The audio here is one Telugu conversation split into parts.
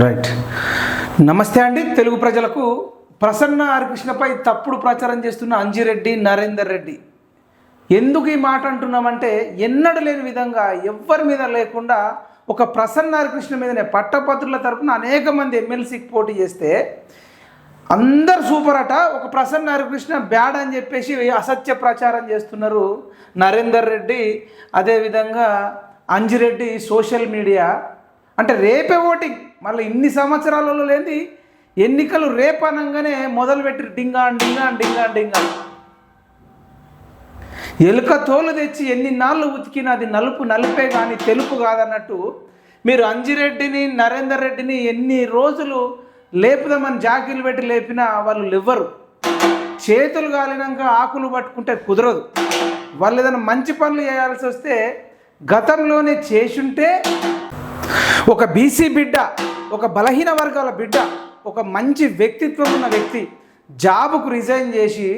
రైట్ నమస్తే అండి. తెలుగు ప్రజలకు ప్రసన్న హరికృష్ణపై తప్పుడు ప్రచారం చేస్తున్న అంజిరెడ్డి నరేందర్ రెడ్డి. ఎందుకు ఈ మాట అంటున్నామంటే ఎన్నడూ లేని విధంగా ఎవ్వరి మీద లేకుండా ఒక ప్రసన్న హరికృష్ణ మీదనే పట్టభద్రుల తరపున అనేక మంది ఎమ్మెల్సీకి పోటీ చేస్తే అందరు సూపర్ అట ఒక ప్రసన్న హరికృష్ణ బ్యాడ్ అని చెప్పేసి అసత్య ప్రచారం చేస్తున్నారు నరేందర్ రెడ్డి. అదేవిధంగా అంజిరెడ్డి సోషల్ మీడియా. అంటే రేపే ఓటింగ్. మళ్ళీ ఇన్ని సంవత్సరాలలో లేని ఎన్నికలు రేపనంగానే మొదలుపెట్టి డింగా డింగా డింగా డింగా ఎలుక తోలు తెచ్చి ఎన్ని నాళ్ళు ఉతికినా అది నలుపు నలుపే కానీ తెలుపు కాదన్నట్టు మీరు అంజిరెడ్డిని నరేందర్ రెడ్డిని ఎన్ని రోజులు లేపుదామని జాకీలు పెట్టి లేపినా వాళ్ళు లేవ్వరు. చేతులు కాలినాక ఆకులు పట్టుకుంటే కుదరదు. వాళ్ళు ఏదైనా మంచి పనులు చేయాల్సి వస్తే గతంలోనే చేసుంటే ఒక బీసీ బిడ్డ ఒక బలహీన వర్గాల బిడ్డ ఒక మంచి వ్యక్తిత్వం ఉన్న వ్యక్తి జాబుకు రిజైన్ చేసి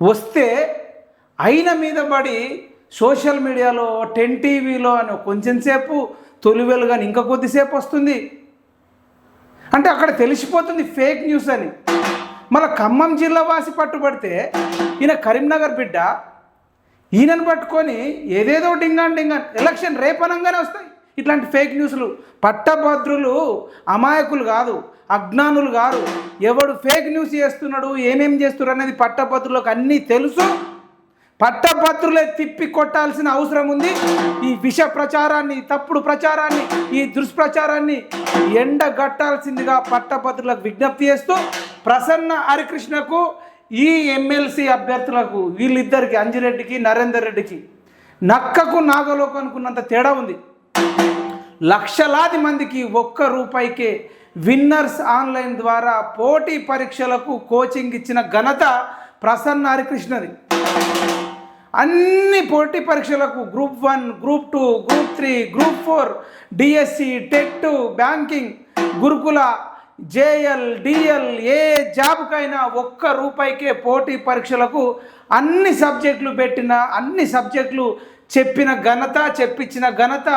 వస్తే అయిన మీద పడి సోషల్ మీడియాలో టెన్ టీవీలో అని కొంచెం సేపు తొలివెలు కానీ ఇంకా కొద్దిసేపు వస్తుంది. అంటే అక్కడ తెలిసిపోతుంది ఫేక్ న్యూస్ అని. మన ఖమ్మం జిల్లా వాసి పట్టుబడితే ఈయన కరీంనగర్ బిడ్డ ఈయనను పట్టుకొని ఏదేదో డింగాన్ డింగాన్ ఎలక్షన్ రేపనంగానే వస్తాయి. ఇట్లాంటి ఫేక్ న్యూస్లు. పట్టభద్రులు అమాయకులు కాదు అజ్ఞానులు కాదు. ఎవడు ఫేక్ న్యూస్ చేస్తున్నాడు ఏమేం చేస్తున్నాడు అనేది పట్టభద్రులకు అన్నీ తెలుసు. పట్టభద్రులే తిప్పి కొట్టాల్సిన అవసరం ఉంది. ఈ విష ప్రచారాన్ని తప్పుడు ప్రచారాన్ని ఈ దుష్ప్రచారాన్ని ఎండగట్టాల్సిందిగా పట్టభద్రులకు విజ్ఞప్తి చేస్తూ ప్రసన్న హరికృష్ణకు ఈ ఎమ్మెల్సీ అభ్యర్థులకు వీళ్ళిద్దరికి అంజిరెడ్డికి నరేందర్ రెడ్డికి నక్కకు నాగలోకు అనుకున్నంత తేడా ఉంది. లక్షలాది మందికి ఒక్క రూపాయికే విన్నర్స్ ఆన్లైన్ ద్వారా పోటీ పరీక్షలకు కోచింగ్ ఇచ్చిన ఘనత ప్రసన్న హరికృష్ణది. అన్ని పోటీ పరీక్షలకు group one group two group three group four DSC TET banking గురుకుల జేఎల్ డిఎల్ ఏ జాబ్కైనా ఒక్క రూపాయికే పోటీ పరీక్షలకు అన్ని సబ్జెక్టులు పెట్టిన అన్ని సబ్జెక్టులు చెప్పిన ఘనత చెప్పించిన ఘనత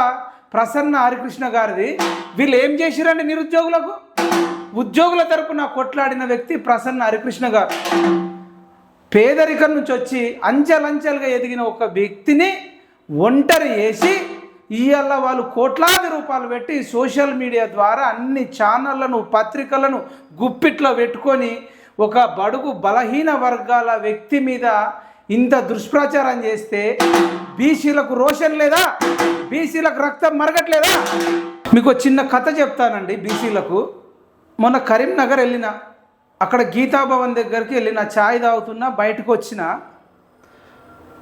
ప్రసన్న హరికృష్ణ గారిది. వీళ్ళు ఏం చేసిరండి నిరుద్యోగులకు? ఉద్యోగుల తరపున కొట్లాడిన వ్యక్తి ప్రసన్న హరికృష్ణ గారు. పేదరికం నుంచి వచ్చి అంచెలంచెలుగా ఎదిగిన ఒక వ్యక్తిని ఒంటరి వేసి ఇవాళ వాళ్ళు కోట్లాది రూపాయలు పెట్టి సోషల్ మీడియా ద్వారా అన్ని ఛానళ్ళను పత్రికలను గుప్పిట్లో పెట్టుకొని ఒక బడుగు బలహీన వర్గాల వ్యక్తి మీద ఇంత దుష్ప్రచారం చేస్తే బీసీలకు రోషన్ లేదా? బీసీలకు రక్తం మరగట్లేదా? మీకు చిన్న కథ చెప్తానండి బీసీలకు. మొన్న కరీంనగర్ వెళ్ళిన అక్కడ గీతాభవన్ దగ్గరికి వెళ్ళిన ఛాయ్ తాగుతున్నా బయటకు వచ్చిన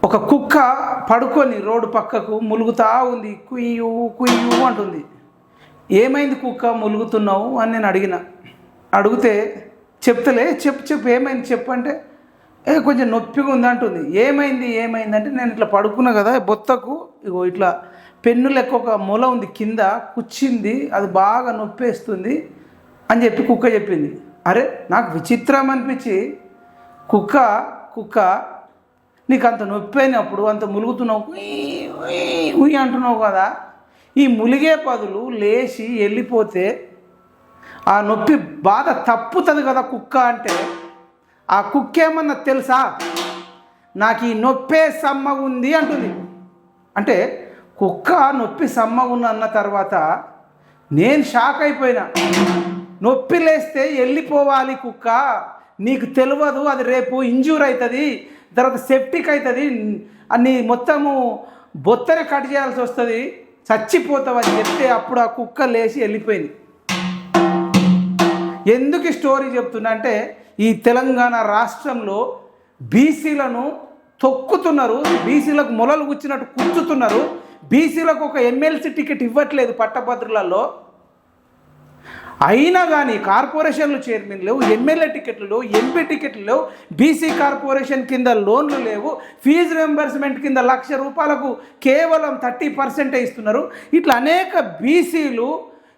ఒక కుక్క పడుకొని రోడ్డు పక్కకు ములుగుతా ఉంది. కుయ్యు కుయ్యు అంటుంది. ఏమైంది కుక్క ములుగుతున్నావు అని నేను అడిగిన. అడిగితే చెప్తలే చెప్పు చెప్పు ఏమైంది చెప్పు అంటే ఏ కొంచెం నొప్పిగా ఉంది అంటుంది. ఏమైంది ఏమైంది అంటే నేను ఇట్లా పడుకున్నా కదా బొత్తకు ఇగో ఇట్లా పెన్ను లెక్క ఒక మొల ఉంది కింద కుచ్చింది అది బాగా నొప్పేస్తుంది అని చెప్పి కుక్క చెప్పింది. అరే నాకు విచిత్రం అనిపించి కుక్క కుక్క నీకు అంత నొప్పి అయినప్పుడు అంత ములుగుతున్నావు ఉయ్, అంటున్నావు కదా. ఈ ములిగే పదులు లేచి వెళ్ళిపోతే ఆ నొప్పి బాధ తప్పుతుంది కదా కుక్క అంటే. ఆ కుక్క ఏమన్నా తెలుసా? నాకు ఈ నొప్పే సమ్మ ఉంది అంటుంది. అంటే కుక్క నొప్పి సమ్మ ఉన్న అన్న తర్వాత నేను షాక్ అయిపోయినా. నొప్పి లేస్తే వెళ్ళిపోవాలి కుక్క. నీకు తెలియదు అది రేపు ఇంజూర్ అవుతుంది తర్వాత సెప్టిక్ అవుతుంది అన్ని మొత్తము బొత్తనే కట్ చేయాల్సి వస్తుంది చచ్చిపోతావు అని చెప్తే అప్పుడు ఆ కుక్క లేచి వెళ్ళిపోయింది ఎందుకు ఈ స్టోరీ చెప్తున్నా అంటే ఈ తెలంగాణ రాష్ట్రంలో బీసీలను తొక్కుతున్నారు బీసీలకు మొలలు గుచ్చినట్టు కూర్చుతున్నారు బీసీలకు ఒక ఎమ్మెల్సీ టికెట్ ఇవ్వట్లేదు పట్టభద్రులలో. అయినా కానీ కార్పొరేషన్లు చైర్మన్ లేవు ఎమ్మెల్యే టికెట్లు లేవు ఎంపీ టికెట్లు లేవు బీసీ కార్పొరేషన్ కింద లోన్లు లేవు ఫీజు రింబర్స్మెంట్ కింద లక్ష రూపాయలకు కేవలం థర్టీ పర్సెంటే ఇస్తున్నారు. ఇట్లా అనేక బీసీలు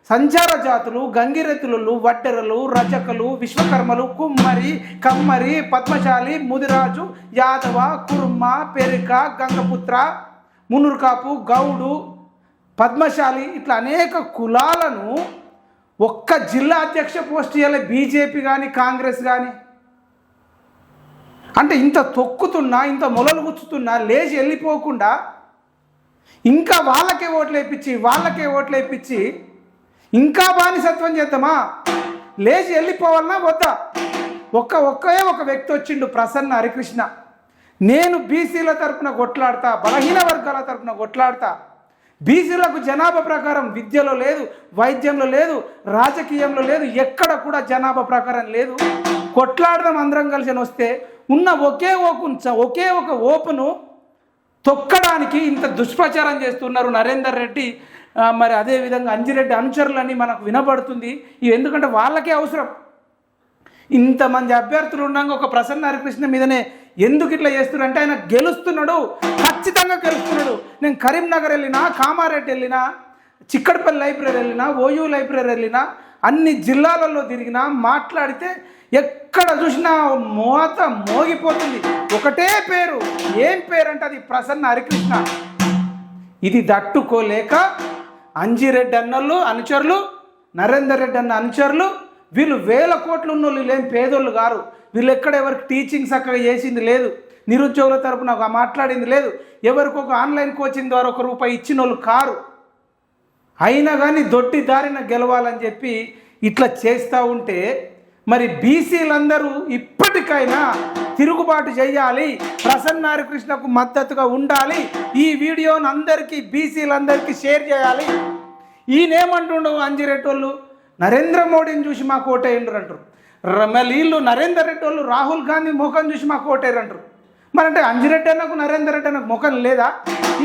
సంచార జాతులు గంగిరెతులు వడ్డెరలు రజకలు విశ్వకర్మలు కుమ్మరి కమ్మరి పద్మశాలి ముదిరాజు యాదవ కుర్మ పెరిక గంగపుత్ర మునుర్కాపు గౌడు పద్మశాలి ఇట్లా అనేక కులాలను ఒక్క జిల్లా అధ్యక్ష పోస్ట్ ఇవ్వాలి బీజేపీ కానీ కాంగ్రెస్ కానీ అంటే ఇంత తొక్కుతున్నా ఇంత మొలలు గుచ్చుతున్నా లేచి వెళ్ళిపోకుండా ఇంకా వాళ్ళకే ఓట్లు వేయించి వాళ్ళకే ఓట్లు వేయించి ఇంకా బానిసత్వం చేద్దామా? లేచి వెళ్ళిపోవాలన్నా వద్దా? ఒక్క ఒక్కే ఒక వ్యక్తి వచ్చిండు ప్రసన్న హరికృష్ణ. నేను బీసీల తరపున కొట్లాడతా బలహీన వర్గాల తరపున కొట్లాడతా. బీసీలకు జనాభా ప్రకారం విద్యలో లేదు వైద్యంలో లేదు రాజకీయంలో లేదు ఎక్కడ కూడా జనాభా ప్రకారం లేదు. కొట్లాడడం అందరం కలిసి వస్తే ఉన్న ఒకే ఓపు ఒకే ఒక ఓపును తొక్కడానికి ఇంత దుష్ప్రచారం చేస్తున్నారు నరేందర్ రెడ్డి. మరి అదేవిధంగా అంజిరెడ్డి అనుచరులని మనకు వినబడుతుంది. ఇవి ఎందుకంటే వాళ్ళకే అవసరం. ఇంతమంది అభ్యర్థులు ఉండగా ఒక ప్రసన్న హరికృష్ణ మీదనే ఎందుకు ఇట్లా చేస్తున్నారు? అంటే ఆయన గెలుస్తున్నాడు ఖచ్చితంగా గెలుస్తున్నాడు. నేను కరీంనగర్ వెళ్ళినా కామారెడ్డి వెళ్ళినా చిక్కడపల్లి లైబ్రరీ వెళ్ళినా ఓయూ లైబ్రరీ వెళ్ళినా అన్ని జిల్లాలలో తిరిగినా మాట్లాడితే ఎక్కడ చూసినా మోత మోగిపోతుంది. ఒకటే పేరు. ఏం పేరు అంటే అది? ప్రసన్న హరికృష్ణ. ఇది దట్టుకోలేక అంజిరెడ్డి అన్నోళ్ళు అనుచరులు నరేందర్ రెడ్డి అన్న అనుచరులు వీళ్ళు వేల కోట్లు ఉన్నోళ్ళు వీళ్ళు ఏం పేదోళ్ళు గారు వీళ్ళు ఎక్కడ ఎవరికి టీచింగ్ చక్కగా చేసింది లేదు. నిరుద్యోగుల తరపున ఒక మాట్లాడింది లేదు. ఎవరికి ఒక ఆన్లైన్ కోచింగ్ ద్వారా ఒక రూపాయి ఇచ్చిన వాళ్ళు కారు. అయినా కానీ దొడ్డి దారిన గెలవాలని చెప్పి ఇట్లా చేస్తూ ఉంటే మరి బీసీలందరూ ఇప్పటికైనా తిరుగుబాటు చేయాలి. ప్రసన్న హరికృష్ణకు మద్దతుగా ఉండాలి. ఈ వీడియోను అందరికీ బీసీలందరికీ షేర్ చేయాలి. ఈయనేమంటుండవు అంజిరెడ్డి వాళ్ళు నరేంద్ర మోడీని చూసి మాకు ఓటేయండ్రు అంటారు. రమలీలు నరేందర్ రెడ్డి వాళ్ళు రాహుల్ గాంధీ ముఖం చూసి మాకు ఓటేరంటారు మరి అంటే అంజిరెడ్డి అన్నకు నరేందర్ రెడ్డి అన్నకు ముఖం లేదా?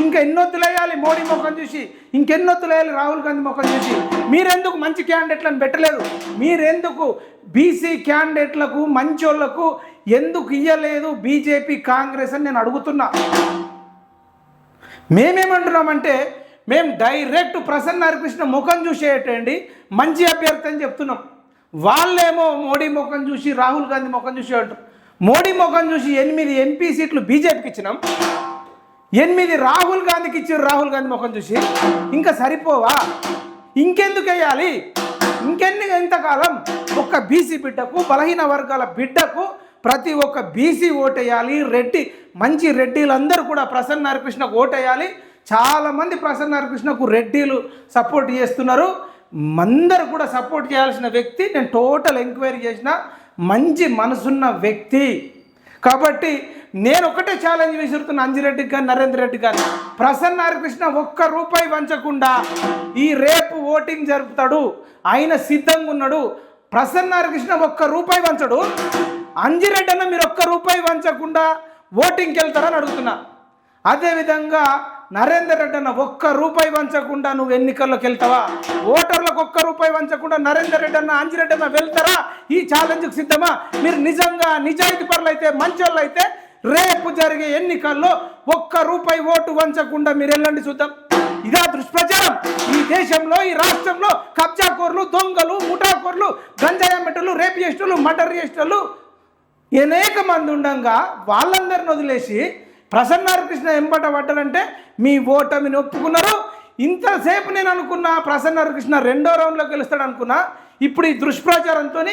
ఇంకా ఎన్నొత్తులు వేయాలి మోడీ ముఖం చూసి ఇంకెన్నొత్తులు వేయాలి రాహుల్ గాంధీ ముఖం చూసి. మీరెందుకు మంచి క్యాండిడేట్లను పెట్టలేదు? మీరెందుకు బీసీ క్యాండిడేట్లకు మంచోళ్ళకు ఎందుకు ఇయ్యలేదు బీజేపీ కాంగ్రెస్ అని నేను అడుగుతున్నా. మేమేమంటున్నామంటే మేము డైరెక్ట్ ప్రసన్న హరికృష్ణ ముఖం చూసేటండి మంచి అభ్యర్థి అని చెప్తున్నాం. వాళ్ళేమో మోడీ ముఖం చూసి రాహుల్ గాంధీ ముఖం చూసి అంటారు. మోడీ ముఖం చూసి ఎనిమిది ఎంపీ సీట్లు బీజేపీకి ఇచ్చినాం. ఎనిమిది రాహుల్ గాంధీకి ఇచ్చారు రాహుల్ గాంధీ ముఖం చూసి. ఇంకా సరిపోవా? ఇంకెందుకు వేయాలి? ఇంకెన్ని ఎంతకాలం ఒక్క బీసీ బిడ్డకు బలహీన వర్గాల బిడ్డకు ప్రతి ఒక్క బీసీ ఓటేయాలి. రెడ్డి మంచి రెడ్డిలందరూ కూడా ప్రసన్న హరికృష్ణకు ఓటేయాలి. చాలామంది ప్రసన్న హరికృష్ణకు రెడ్డిలు సపోర్ట్ చేస్తున్నారు. అందరు కూడా సపోర్ట్ చేయాల్సిన వ్యక్తి నేను టోటల్ ఎంక్వైరీ చేసిన మంచి మనసున్న వ్యక్తి. కాబట్టి నేను ఒకటే ఛాలెంజ్ విసురుతున్న అంజిరెడ్డికి కానీ నరేంద్ర రెడ్డి కానీ ప్రసన్న హరికృష్ణ ఒక్క రూపాయి వంచకుండా ఈ రేపు ఓటింగ్ జరుపుతాడు. ఆయన సిద్ధంగా ఉన్నాడు. ప్రసన్న హరికృష్ణ ఒక్క రూపాయి వంచడు. అంజిరెడ్డి అన్న మీరు ఒక్క రూపాయి వంచకుండా ఓటింగ్కి వెళ్తారని అడుగుతున్నా. అదేవిధంగా నరేందర్ రెడ్డి అన్న ఒక్క రూపాయి వంచకుండా నువ్వు ఎన్నికల్లోకి వెళ్తావా? ఓటర్లకు ఒక్క రూపాయి వంచకుండా నరేందర్ రెడ్డి అన్న అంజిరెడ్డి అన్న వెళ్తారా? ఈ ఛాలెంజ్కి సిద్ధమా? మీరు నిజంగా నిజాయితీ పరులు అయితే అయితే రేపు జరిగే ఎన్నికల్లో ఒక్క రూపాయి ఓటు వంచకుండా మీరు వెళ్ళండి చూద్దాం. ఇదా దుష్ప్రచారం. ఈ దేశంలో ఈ రాష్ట్రంలో కబ్జాకోర్లు దొంగలు ముఠాకోర్లు గంజాయమెటలు రేపు చేసేటోళ్ళు మర్డర్ చేసేటోళ్ళు అనేక మంది ఉండగా వాళ్ళందరిని వదిలేసి ప్రసన్న హరికృష్ణ ఎంబట పడ్డారంటే మీ ఓటమిని ఒప్పుకున్నారు. ఇంతసేపు నేను అనుకున్నా ప్రసన్నహరికృష్ణ రెండో రౌండ్లో గెలుస్తాడు అనుకున్నా. ఇప్పుడు ఈ దుష్ప్రచారంతో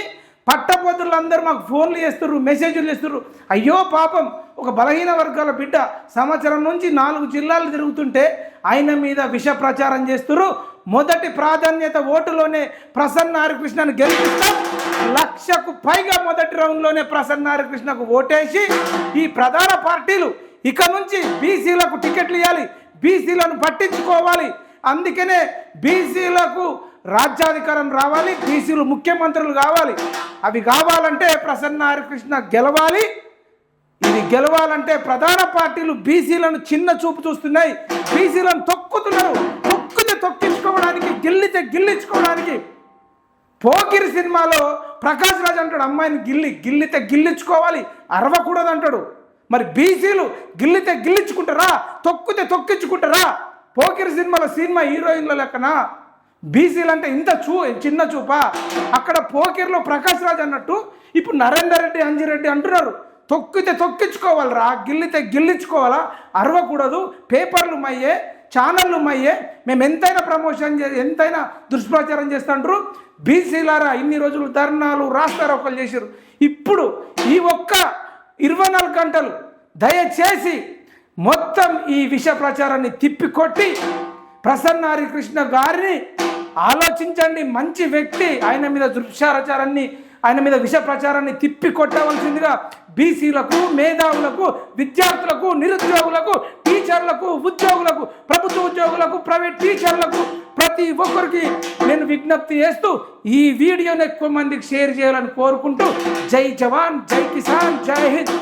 పట్టపోతులు అందరూ మాకు ఫోన్లు చేస్తుర్రు మెసేజ్లు చేస్తుర్రు. అయ్యో పాపం ఒక బలహీన వర్గాల బిడ్డ సంవత్సరం నుంచి నాలుగు జిల్లాలు తిరుగుతుంటే ఆయన మీద విష ప్రచారం చేస్తుర్రు. మొదటి ప్రాధాన్యత ఓటులోనే ప్రసన్న హరికృష్ణను గెలిపిస్తాం లక్షకు పైగా మొదటి రౌండ్లోనే ప్రసన్న హరికృష్ణకు ఓటేసి ఈ ప్రధాన పార్టీలు ఇక నుంచి బీసీలకు టికెట్లు ఇవ్వాలి బీసీలను పట్టించుకోవాలి. అందుకనే బీసీలకు రాజ్యాధికారం రావాలి బీసీలు ముఖ్యమంత్రులు కావాలి. అవి కావాలంటే ప్రసన్న హరికృష్ణ గెలవాలి. ఇది గెలవాలంటే ప్రధాన పార్టీలు బీసీలను చిన్న చూపు చూస్తున్నాయి. బీసీలను తొక్కుతున్నారు. తొక్కితే తొక్కించుకోవడానికి గిల్లితే గిల్లించుకోవడానికి. పోకిరి సినిమాలో ప్రకాష్ రాజ్ అంటాడు అమ్మాయిని గిల్లి గిల్లితే గిల్లించుకోవాలి అరవకూడదు అంటాడు మరి బీసీలు గిల్లితే గిల్లించుకుంటారా? తొక్కితే తొక్కించుకుంటారా? పోకిరి సినిమాలో సినిమా హీరోయిన్ల లెక్కన బీసీలు అంటే ఇంత చూ చిన్న చూపా? అక్కడ పోకిరిలో ప్రకాష్ రాజ్ అన్నట్టు ఇప్పుడు నరేందర్ రెడ్డి అంజిరెడ్డి అంటున్నారు. తొక్కితే తొక్కించుకోవాలరా? గిల్లితే గిల్లించుకోవాలా? అరవకూడదు. పేపర్లు మయ్యే ఛానళ్ళు మయ్యే మేము ఎంతైనా ప్రమోషన్ చే ఎంతైనా దుష్ప్రచారం చేస్తుంటారు బీసీలారా ఇన్ని రోజులు ధర్నాలు రాస్తారోకలు చేశారు ఇప్పుడు ఈ ఒక్క ఇరవై నాలుగు గంటలు దయచేసి మొత్తం ఈ విష ప్రచారాన్ని తిప్పికొట్టి ప్రసన్న హరికృష్ణ గారిని ఆలోచించండి. మంచి వ్యక్తి. ఆయన మీద దృశ్యాచారాన్ని ఆయన మీద విష ప్రచారాన్ని తిప్పి కొట్టవలసిందిగా బీసీలకు మేధావులకు విద్యార్థులకు నిరుద్యోగులకు టీచర్లకు ఉద్యోగులకు ప్రభుత్వ ఉద్యోగులకు ప్రైవేట్ టీచర్లకు ప్రతి ఒక్కరికి నేను విజ్ఞప్తి చేస్తూ ఈ వీడియోని ఎక్కువ మందికి షేర్ చేయాలని కోరుకుంటూ జై జవాన్ జై కిసాన్ జై హింద్.